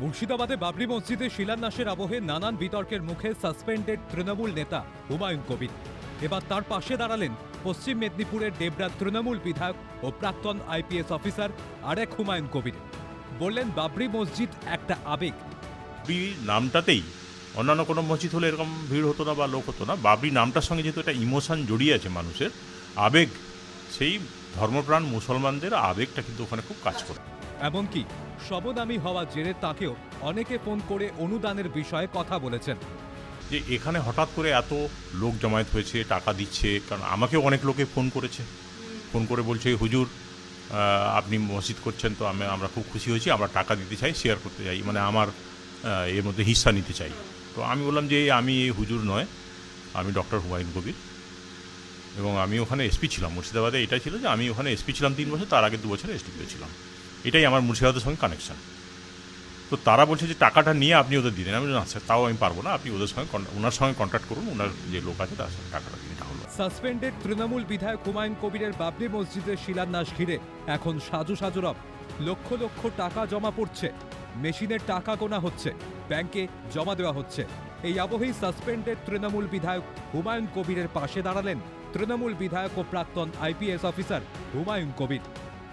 মুর্শিদাবাদে বাবরি মসজিদে শিলান্যাসের আবহে নানান বিতর্কের মুখে সাসপেন্ডেড তৃণমূল নেতা হুমায়ুন কবির। এবার তার পাশে দাঁড়ালেন পশ্চিম মেদিনীপুরের ডেবরা তৃণমূল বিধায়ক ও প্রাক্তন আইপিএস অফিসার আরেক হুমায়ুন কবির। বললেন, বাবরি মসজিদ একটা আবেগ। নামটাতেই অন্যান্য কোনো মসজিদ হলে এরকম ভিড় হতো না বা লোক হতো না। বাবরি নামটার সঙ্গে যেহেতু একটা ইমোশন জড়িয়ে আছে মানুষের, আবেগ সেই ধর্মপ্রাণ মুসলমানদের আবেগটা কিন্তু ওখানে খুব কাজ করে। এমনকি শবনামী হওয়া জেরে তাকেও অনেকে ফোন করে অনুদানের বিষয়ে কথা বলেছেন। যে এখানে হঠাৎ করে এত লোক জমায়েত হয়েছে টাকা দিচ্ছে কারণ আমাকেও অনেক লোকে ফোন করেছে। ফোন করে বলছে হুজুর আপনি মসজিদ করছেন তো আমি আমরা খুব খুশি হয়েছি আমরা টাকা দিতে চাই শেয়ার করতে চাই মানে আমার এর মধ্যে হিস্সা নিতে চাই। তো আমি বললাম যে আমি এই হুজুর নয় আমি ডক্টর হুমায়ুন কবির। এবং আমি ওখানে এসপি ছিলাম মুর্শিদাবাদে এটা ছিল যে আমি ওখানে এসপি ছিলাম তিন বছর তার আগে দু বছর এসডিপিও ছিলাম। এটাই আমার মুর্শিদাবাদের সঙ্গে কানেকশন তো তারা বলছে যে টাকাটা নিয়ে আপনি ওদের দিলেন। আমি বললাম, আচ্ছা তাও আমি পারব না। আপনি ওদের সঙ্গে ওনার সঙ্গে কন্ট্যাক্ট করুন। ওনার যে লোক আছে তার সঙ্গে টাকাটা দিন এটা হলো। সাসপেন্ডেড তৃণমূল বিধায়ক হুমায়ুন কবিরের বাবরি মসজিদের শিলান্যাস ঘিরে। এখন সাজু সাজু রব। লক্ষ লক্ষ টাকা জমা পড়ছে। মেশিনের টাকা গোনা হচ্ছে, ব্যাংকে জমা দেওয়া হচ্ছে। এই আবহেই সাসপেন্ডেড তৃণমূল বিধায়ক হুমায়ুন কবিরের পাশে দাঁড়ালেন তৃণমূল বিধায়ক ও প্রাক্তন আইপিএস অফিসার হুমায়ুন কবির।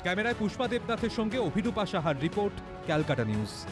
ক্যামেরায় পুষ্পা দেবনাথের সঙ্গে অভিরূপা সাহার রিপোর্ট, ক্যালকাটা নিউজ।